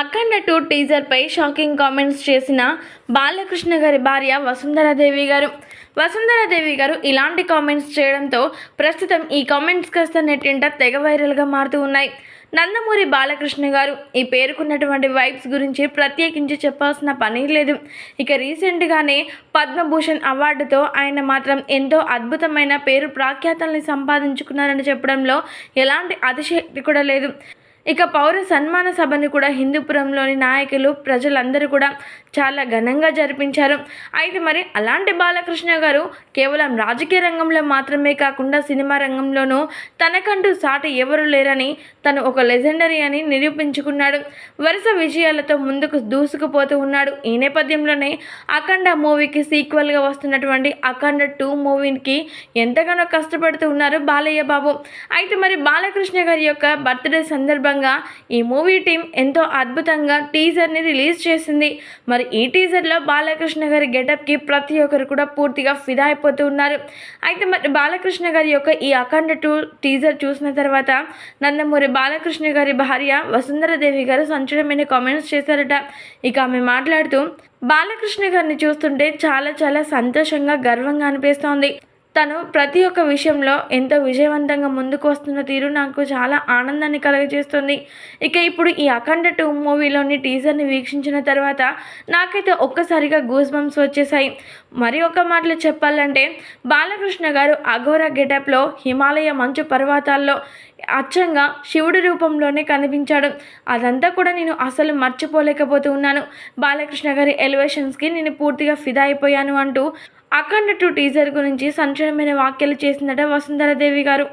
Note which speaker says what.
Speaker 1: అఖండ two టీజర్పై shocking comments చేసిన బాలకృష్ణ గారి భార్య వసుంధరాదేవి గారు. వసుంధరాదేవి గారు ఇలాంటి కామెంట్స్ చేయడంతో ప్రస్తుతం ఈ కామెంట్స్ కాస్త నెట్టింట తెగ వైరల్గా మారుతూ ఉన్నాయి. నందమూరి బాలకృష్ణ గారు ఈ పేరుకున్నటువంటి వైబ్స్ గురించి ప్రత్యేకించి చెప్పాల్సిన పని లేదు. ఇక రీసెంట్గానే పద్మభూషణ్ అవార్డుతో ఆయన మాత్రం ఎంతో అద్భుతమైన పేరు ప్రాఖ్యాతల్ని సంపాదించుకున్నారని చెప్పడంలో ఎలాంటి అతిశక్తి కూడా లేదు. ఇక పౌర సన్మాన సభను కూడా హిందూపురంలోని నాయకులు ప్రజలందరూ కూడా చాలా ఘనంగా జరిపించారు. అయితే మరి అలాంటి బాలకృష్ణ గారు కేవలం రాజకీయ రంగంలో మాత్రమే కాకుండా సినిమా రంగంలోనూ తనకంటూ సాటి ఎవరు లేరని తను ఒక లెజెండరీ అని నిరూపించుకున్నాడు. వరుస విజయాలతో ముందుకు దూసుకుపోతూ ఉన్నాడు. ఈ నేపథ్యంలోనే అఖండ మూవీకి సీక్వెల్గా వస్తున్నటువంటి అఖండ టూ మూవీకి ఎంతగానో కష్టపడుతూ ఉన్నారు బాలయ్య బాబు. అయితే మరి బాలకృష్ణ గారి యొక్క బర్త్డే సందర్భంగా ఈ మూవీ టీం ఎంతో అద్భుతంగా టీజర్ని రిలీజ్ చేసింది. మరి ఈ టీజర్లో బాలకృష్ణ గారి గెటప్కి ప్రతి ఒక్కరు కూడా పూర్తిగా ఫిదా అయిపోతూ ఉన్నారు. అయితే మరి బాలకృష్ణ గారి యొక్క ఈ అఖండ టూ టీజర్ చూసిన తర్వాత నందమూరి బాలకృష్ణ గారి భార్య వసుంధరదేవి గారు సంచలనమైన కామెంట్స్ చేశారట. ఇక ఆమె మాట్లాడుతూ బాలకృష్ణ గారిని చూస్తుంటే చాలా చాలా సంతోషంగా గర్వంగా అనిపిస్తోంది. తను ప్రతి ఒక్క విషయంలో ఎంతో విజయవంతంగా ముందుకు వస్తున్న తీరు నాకు చాలా ఆనందాన్ని కలుగజేస్తుంది. ఇక ఇప్పుడు ఈ అఖండ టూ మూవీలోని టీజర్ని వీక్షించిన తర్వాత నాకైతే ఒక్కసారిగా గూస్ బంప్స్ వచ్చేసాయి. మరి ఒక మాటలు చెప్పాలంటే బాలకృష్ణ గారు అఘోర గెటప్లో హిమాలయ మంచు పర్వతాల్లో అచ్చంగా శివుడి రూపంలోనే కనిపించాడు. అదంతా కూడా నేను అసలు మర్చిపోలేకపోతూ ఉన్నాను. బాలకృష్ణ గారి ఎలివేషన్స్కి నేను పూర్తిగా ఫిదా అయిపోయాను అంటూ అఖండ టూ టీజర్ గురించి సంచలనమైన వ్యాఖ్యలు చేసిందట వసుంధరాదేవి గారు.